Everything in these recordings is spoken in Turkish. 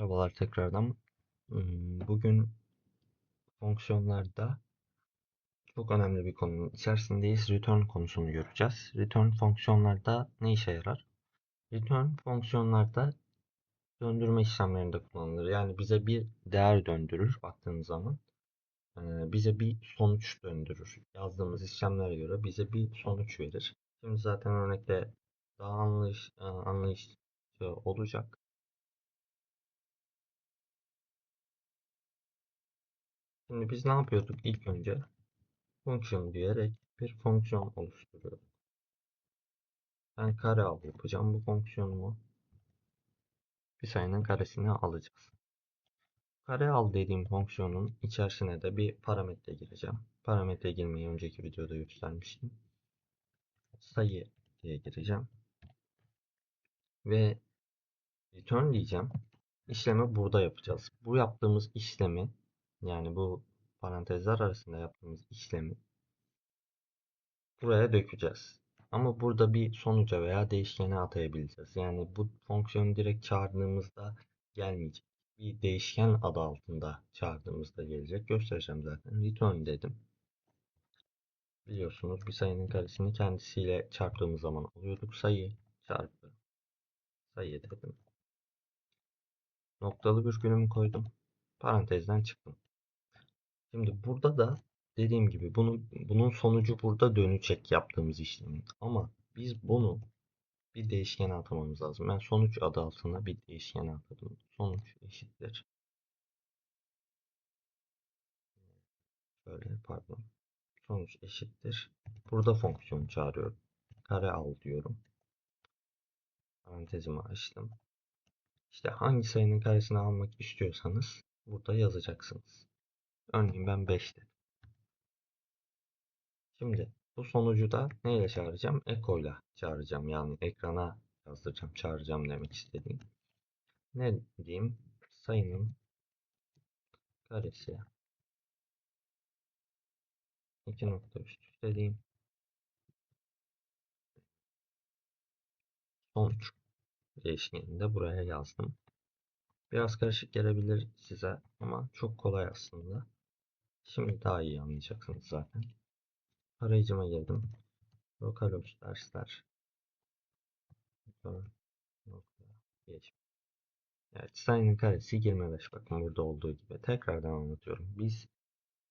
Merhabalar tekrardan. Bugün fonksiyonlarda çok önemli bir konunun içerisindeyiz. Return konusunu göreceğiz. Return fonksiyonlarda ne işe yarar? Return fonksiyonlarda döndürme işlemlerinde kullanılır. Yani bize bir değer döndürür baktığınız zaman. Bize bir sonuç döndürür. Yazdığımız işlemlere göre bize bir sonuç verir. Şimdi zaten örnekte daha anlayış, anlayışlı olacak. Şimdi biz ne yapıyorduk ilk önce? Fonksiyon diyerek bir fonksiyon oluşturuyorum. Ben kare al yapacağım bu fonksiyonumu. Bir sayının karesini alacağız. Kare al dediğim fonksiyonun içerisine de bir parametre gireceğim. Parametre girmeyi önceki videoda göstermiştim. Sayı diye gireceğim. Ve return diyeceğim. İşlemi burada yapacağız. Bu yaptığımız işlemi yani bu parantezler arasında yaptığımız işlemi buraya dökeceğiz. Ama burada bir sonuca veya değişkene atayabileceğiz. Yani bu fonksiyonu direkt çağırdığımızda gelmeyecek. Bir değişken adı altında çağırdığımızda gelecek. Göstereceğim zaten. Return dedim. Biliyorsunuz bir sayının karesini kendisiyle çarptığımız zaman alıyorduk. Sayı çarpı sayı dedim. Noktalı virgülümü koydum. Parantezden çıktım. Şimdi burada da dediğim gibi bunun, bunun sonucu burada dönecek yaptığımız işlemin. Ama biz bunu bir değişkene atamamız lazım. Ben sonuç adı altına bir değişkene atadım. Sonuç eşittir. Şöyle pardon. Sonuç eşittir. Burada fonksiyon çağırıyorum. Kare al diyorum. Parantezimi açtım. İşte hangi sayının karesini almak istiyorsanız burada yazacaksınız. Örneğin ben 5 dedim. Şimdi bu sonucu da neyle çağıracağım? Eko ile çağıracağım. Yani ekrana yazdıracağım, çağıracağım demek istediğim. Ne diyeyim? Sayının karesi 2 nokta. Sonuç değişkenini de buraya yazdım. Biraz karışık gelebilir size ama çok kolay aslında. Şimdi daha iyi anlayacaksınız zaten. Arayıcıma girdim. Localhost dersler. Evet, sayının karesi 25. Bakın burada olduğu gibi. Tekrardan anlatıyorum. Biz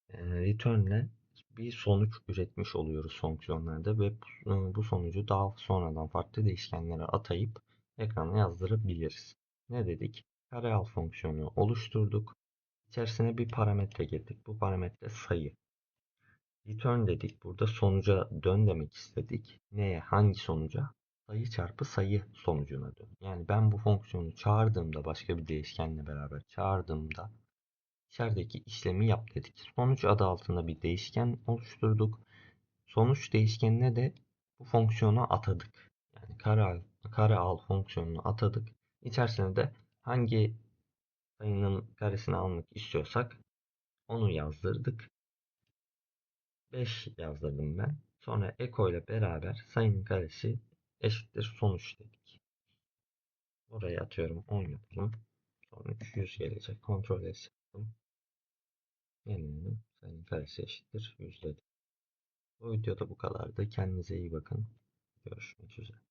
e, return ile bir sonuç üretmiş oluyoruz fonksiyonlarda ve bu, bu sonucu daha sonradan farklı değişkenlere atayıp ekrana yazdırabiliriz. Ne dedik? Kare al fonksiyonu oluşturduk. İçerisine bir parametre girdik. Bu parametre sayı. Return dedik. Burada sonuca dön demek istedik. Neye? Hangi sonuca? Sayı çarpı sayı sonucuna dön. Yani ben bu fonksiyonu çağırdığımda başka bir değişkenle beraber çağırdığımda içerideki işlemi yap dedik. Sonuç adı altında bir değişken oluşturduk. Sonuç değişkenine de bu fonksiyonu atadık. Yani kare al, kare al fonksiyonunu atadık. İçerisine de hangi sayının karesini almak istiyorsak onu yazdırdık. 5 yazdırdım ben. Sonra eko ile beraber sayının karesi eşittir sonuç dedik. Buraya atıyorum 10 yapalım. Sonuç 100 gelecek. Kontrol ettim. Yeniledim. Sayının karesi eşittir 100 dedim. Bu videoda bu kadardı. Kendinize iyi bakın. Görüşmek üzere.